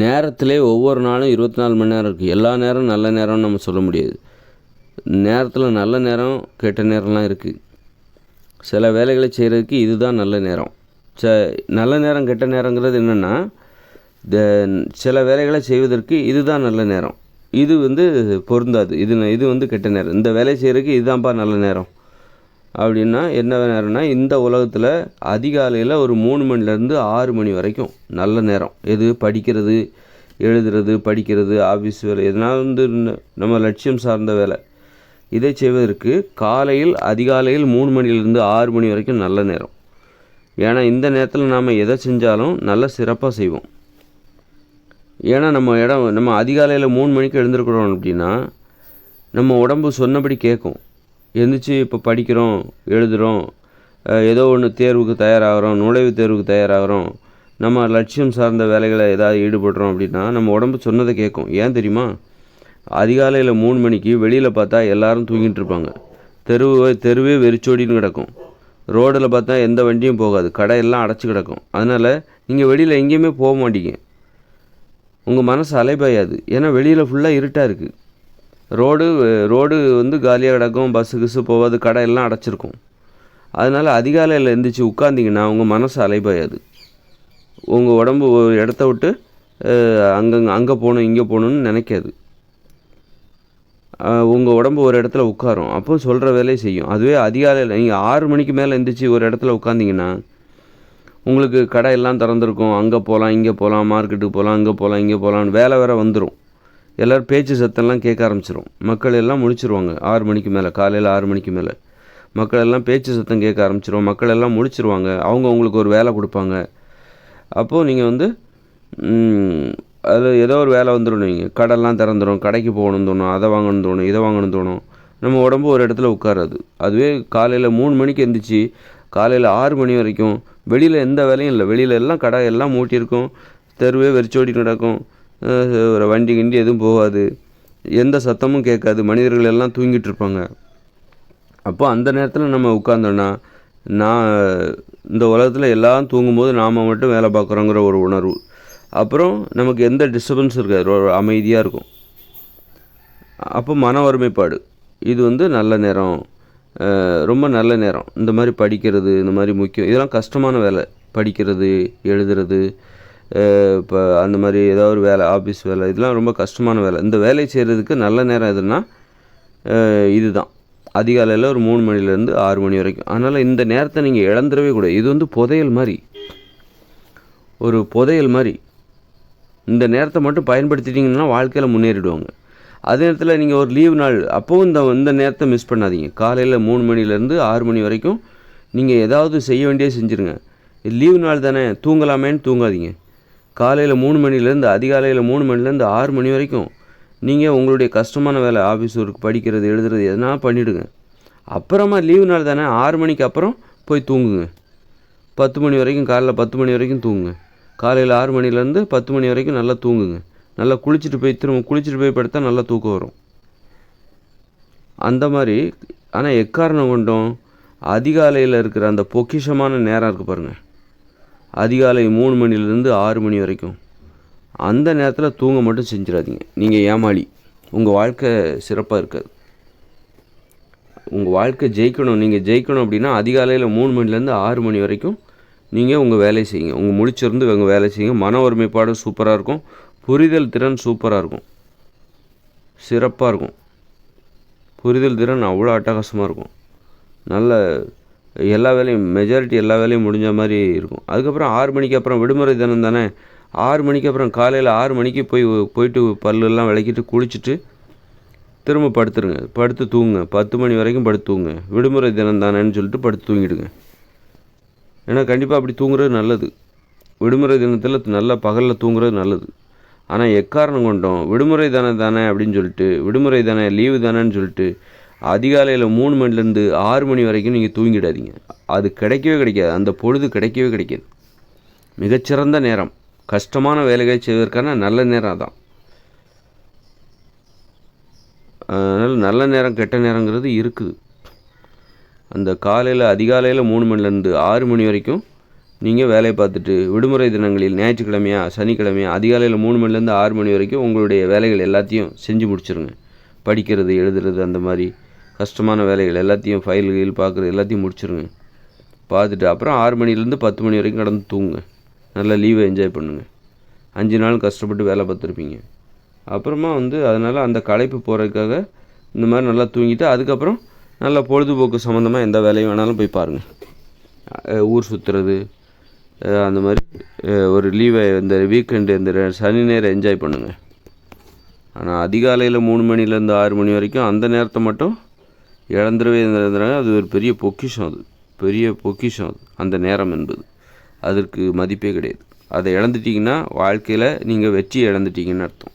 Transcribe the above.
நேரத்திலே ஒவ்வொரு நாளும் இருபத்தி நாலு மணி நேரம் இருக்குது எல்லா நேரம் நல்ல நேரம்னு நம்ம சொல்ல முடியாது. நேரத்தில் நல்ல நேரம் கெட்ட நேரம்லாம் இருக்குது சில வேலைகளை செய்கிறதுக்கு இதுதான் நல்ல நேரம். ச நல்ல நேரம் கெட்ட நேரங்கிறது என்னென்னா சில வேலைகளை செய்வதற்கு இதுதான் நல்ல நேரம். இது வந்து பொருந்தாது. இது இது வந்து கெட்ட நேரம். இந்த வேலையை செய்கிறதுக்கு இதுதான்ப்பா நல்ல நேரம். அப்படின்னா என்ன நேரம்னா இந்த உலகத்தில் அதிகாலையில் ஒரு மூணு மணிலேருந்து ஆறு மணி வரைக்கும் நல்ல நேரம். எது? படிக்கிறது எழுதுறது படிக்கிறது ஆஃபீஸ் வேலை எதனால் வந்து நம்ம லட்சியம் சார்ந்த வேலை. இதை செய்வதற்கு காலையில் அதிகாலையில் மூணு மணிலேருந்து ஆறு மணி வரைக்கும் நல்ல நேரம். ஏன்னா இந்த நேரத்தில் நாம் எதை செஞ்சாலும் நல்ல சிறப்பாக செய்வோம். ஏன்னா நம்ம இடம் நம்ம அதிகாலையில் மூணு மணிக்கு எழுந்திருக்கிறோம் அப்படின்னா நம்ம உடம்பு சொன்னபடி கேட்கும். எழுந்திரிச்சி இப்போ படிக்கிறோம் எழுதுகிறோம் ஏதோ ஒன்று தேர்வுக்கு தயாராகிறோம் நுழைவுத் தேர்வுக்கு தயாராகிறோம் நம்ம லட்சியம் சார்ந்த வேலைகளை ஏதாவது ஈடுபடுறோம் அப்படின்னா நம்ம உடம்பு சொன்னதை கேட்கும். ஏன் தெரியுமா? அதிகாலையில் மூணு மணிக்கு வெளியில் பார்த்தா எல்லாரும் தூங்கிட்டு இருப்பாங்க. தெருவு தெருவே வெறிச்சோடின்னு கிடக்கும். ரோடில் பார்த்தா எந்த வண்டியும் போகாது. கடையெல்லாம் அடைச்சி கிடக்கும். அதனால் நீங்கள் வெளியில் எங்கேயுமே போக மாட்டீங்க. உங்கள் மனசு அலைபாயாது. ஏன்னா வெளியில் ஃபுல்லாக இருட்டாக இருக்குது ரோடு ரோடு வந்து காலியாக கிடக்கும் பஸ்ஸு கிஸ்ஸு போகாது கடை எல்லாம் அடைச்சிருக்கும். அதனால் அதிகாலையில் எழுந்திரிச்சு உட்காந்திங்கன்னா உங்கள் மனசு அலைபாயாது. உங்கள் உடம்பு ஒரு இடத்த விட்டு அங்கங்கே அங்கே போகணும் இங்கே போகணுன்னு நினைக்காது. உங்கள் உடம்பு ஒரு இடத்துல உட்காரும். அப்போ சொல்கிற வேலையை செய்யும். அதுவே அதிகாலையில் நீங்கள் ஆறு மணிக்கு மேலே எழுந்திரிச்சி ஒரு இடத்துல உட்காந்திங்கன்னா உங்களுக்கு கடை எல்லாம் திறந்துருக்கும். அங்கே போகலாம் இங்கே போகலாம் மார்க்கெட்டுக்கு போகலாம் அங்கே போகலாம் இங்கே போகலான்னு வேலை வேறு வந்துடும் எல்லோரும் பேச்சு சத்தம்லாம் கேட்க ஆரம்பிச்சிடும் மக்கள் எல்லாம் முடிச்சிருவாங்க ஆறு மணிக்கு மேலே காலையில் ஆறு மணிக்கு மேலே. மக்கள் எல்லாம் பேச்சு சத்தம் கேட்க ஆரம்பிச்சிரும். மக்கள் எல்லாம் முடிச்சிருவாங்க அவங்க அவங்களுக்கு ஒரு வேலை கொடுப்பாங்க. அப்போது நீங்கள் வந்து அதில் ஏதோ ஒரு வேலை வந்துடும் நீங்கள் கடைலாம் திறந்துடும் கடைக்கு போகணும்னு தோணும். அதை வாங்கணும்னு தோணும். இதை வாங்கணும்னு தோணும். நம்ம உடம்பு ஒரு இடத்துல உட்காராது. அதுவே காலையில் மூணு மணிக்கு எந்திரிச்சு காலையில் ஆறு மணி வரைக்கும் வெளியில் எந்த வேலையும் இல்லை. வெளியில் எல்லாம் கடை எல்லாம் மூட்டியிருக்கும். தெருவே வெறிச்சோடி நடக்கும் ஒரு வண்டி கிண்டி எதுவும் போகாது. எந்த சத்தமும் கேட்காது. மனிதர்கள் எல்லாம் தூங்கிட்டு இருப்பாங்க. அப்போ அந்த நேரத்தில் நம்ம உட்காந்தோன்னா நான் இந்த உலகத்தில் எல்லாம் தூங்கும்போது நாம் மட்டும் வேலை பார்க்குறோங்கிற ஒரு உணர்வு. அப்புறம் நமக்கு எந்த டிஸ்டர்பன்ஸும் இருக்காது. ஒரு அமைதியாக இருக்கும். அப்போ மன ஒருமைப்பாடு. இது வந்து நல்ல நேரம். ரொம்ப நல்ல நேரம். இந்த மாதிரி படிக்கிறது இந்த மாதிரி முக்கியம். இதெல்லாம் கஷ்டமான வேலை. படிக்கிறது எழுதுறது இப்போ அந்த மாதிரி ஏதாவது ஒரு வேலை ஆஃபீஸ் வேலை இதெல்லாம் ரொம்ப கஷ்டமான வேலை. இந்த வேலையை செய்கிறதுக்கு நல்ல நேரம் எதுனா இது தான் அதிகாலையில் ஒரு மூணு மணிலேருந்து ஆறு மணி வரைக்கும். அதனால் இந்த நேரத்தை நீங்கள் இழந்துடவே கூடாது. இது வந்து புதையல் மாதிரி. ஒரு புதையல் மாதிரி. இந்த நேரத்தை மட்டும் பயன்படுத்திட்டிங்கன்னா வாழ்க்கையில் முன்னேறிடுவாங்க. அதே நேரத்தில் நீங்கள் ஒரு லீவ் நாள் அப்போவும் இந்த இந்த நேரத்தை மிஸ் பண்ணாதீங்க. காலையில் மூணு மணிலேருந்து ஆறு மணி வரைக்கும் நீங்கள் ஏதாவது செய்ய வேண்டிய செஞ்சுருங்க. லீவ் நாள் தானே தூங்கலாமேன்னு தூங்காதீங்க. காலையில் மூணு மணிலேருந்து அதிகாலையில் மூணு மணிலேருந்து ஆறு மணி வரைக்கும் நீங்கள் உங்களுடைய கஷ்டமான வேலை ஆஃபீஸ் ஒர்க் படிக்கிறது எழுதுறது எதனா பண்ணிவிடுங்க அப்புறமா லீவு நாள் தானே ஆறு மணிக்கு அப்புறம் போய் தூங்குங்க. பத்து மணி வரைக்கும் காலைல பத்து மணி வரைக்கும் தூங்குங்க. காலையில் ஆறு மணிலேருந்து பத்து மணி வரைக்கும் நல்லா தூங்குங்க. நல்லா குளிச்சுட்டு போய் திரும்ப குளிச்சுட்டு போய் படுத்தா நல்லா தூக்கம் வரும். அந்த மாதிரி ஆனால் எக்காரணம் கொண்டும் அதிகாலையில் இருக்கிற அந்த பொக்கிஷமான நேரம் இருக்குது பாருங்கள் அதிகாலை மூணு மணிலேருந்து ஆறு மணி வரைக்கும். அந்த நேரத்தில் தூங்க மட்டும் செஞ்சிடாதீங்க. நீங்கள் ஏமாளி. உங்கள் வாழ்க்கை சிறப்பாக இருக்காது. உங்கள் வாழ்க்கை ஜெயிக்கணும். நீங்கள் ஜெயிக்கணும் அப்படின்னா அதிகாலையில் மூணு மணிலேருந்து ஆறு மணி வரைக்கும் நீங்கள் உங்கள் வேலையை செய்யுங்க. உங்கள் முடிச்சிருந்து உங்கள் வேலை செய்யுங்க. மன ஒருமைப்பாடு சூப்பராக இருக்கும். புரிதல் திறன் சூப்பராக இருக்கும். சிறப்பாக இருக்கும். புரிதல் திறன் அவ்வளோ அட்டகாசமாக இருக்கும். நல்ல எல்லா வேலையும் மெஜாரிட்டி எல்லா வேலையும் முடிஞ்ச மாதிரி இருக்கும். அதுக்கப்புறம் ஆறு மணிக்கு அப்புறம் விடுமுறை தினம் தானே? ஆறு மணிக்கு அப்புறம் காலையில் ஆறு மணிக்கு போய் போயிட்டு பல்லெல்லாம் விளக்கிட்டு குளிச்சுட்டு திரும்ப படுத்துருங்க. படுத்து தூங்குங்க. பத்து மணி வரைக்கும் படுத்து தூங்குங்க. விடுமுறை தினம் தானேன்னு சொல்லிட்டு படுத்து தூங்கிடுங்க. ஏன்னா கண்டிப்பாக அப்படி தூங்குறது நல்லது. விடுமுறை தினத்தில் நல்லா பகலில் தூங்குறது நல்லது. ஆனால் எக்காரணம் கொண்டோம்? விடுமுறை தானே தானே அப்படின்னு சொல்லிட்டு விடுமுறை தானே லீவு தானேன்னு சொல்லிட்டு அதிகாலையில் மூணு மணிலேருந்து ஆறு மணி வரைக்கும் நீங்கள் தூங்கிடாதீங்க. அது கிடைக்கவே கிடைக்காது. அந்த பொழுது கிடைக்கவே கிடைக்காது. மிகச்சிறந்த நேரம். கஷ்டமான வேலைகளை செய்வதற்கான நல்ல நேரம் தான் அதனால் நல்ல நேரம் கெட்ட நேரங்கிறது இருக்குது. அந்த காலையில் அதிகாலையில் மூணு மணிலேருந்து ஆறு மணி வரைக்கும் நீங்கள் வேலையை பார்த்துட்டு விடுமுறை தினங்களில் ஞாயிற்றுக்கிழமையா சனிக்கிழமையா அதிகாலையில் மூணு மணிலேருந்து ஆறு மணி வரைக்கும் உங்களுடைய வேலைகள் எல்லாத்தையும் செஞ்சு முடிச்சுருங்க. படிக்கிறது எழுதுறது அந்த மாதிரி கஷ்டமான வேலைகள் எல்லாத்தையும் ஃபைல் கீல் பார்க்குறது எல்லாத்தையும் முடிச்சிருங்க. பார்த்துட்டு அப்புறம் ஆறு மணிலேருந்து பத்து மணி வரைக்கும் கடந்து தூங்குங்க. நல்லா லீவை என்ஜாய் பண்ணுங்கள் அஞ்சு நாள் கஷ்டப்பட்டு வேலை பார்த்துருப்பீங்க. அப்புறமா வந்து அதனால் அந்த களைப்பு போகிறதுக்காக இந்த மாதிரி நல்லா தூங்கிட்டு அதுக்கப்புறம் நல்லா பொழுதுபோக்கு சம்மந்தமாக எந்த வேலையும் வேணாலும் போய் பாருங்கள் ஊர் சுற்றுறது அந்த மாதிரி ஒரு லீவை இந்த வீக்கெண்டு இந்த சனி நேரம் என்ஜாய் பண்ணுங்கள் ஆனால் அதிகாலையில் மூணு மணிலேருந்து ஆறு மணி வரைக்கும் அந்த நேரத்தை மட்டும் இழந்துடவே இருந்ததுனால அது ஒரு பெரிய பொக்கிஷம் அது. பெரிய பொக்கிஷம் அது. அந்த நேரம் என்பது. அதற்கு மதிப்பே கிடையாது. அதை இழந்துட்டீங்கன்னா வாழ்க்கையில் நீங்கள் வெற்றி இழந்துட்டீங்கன்னு அர்த்தம்.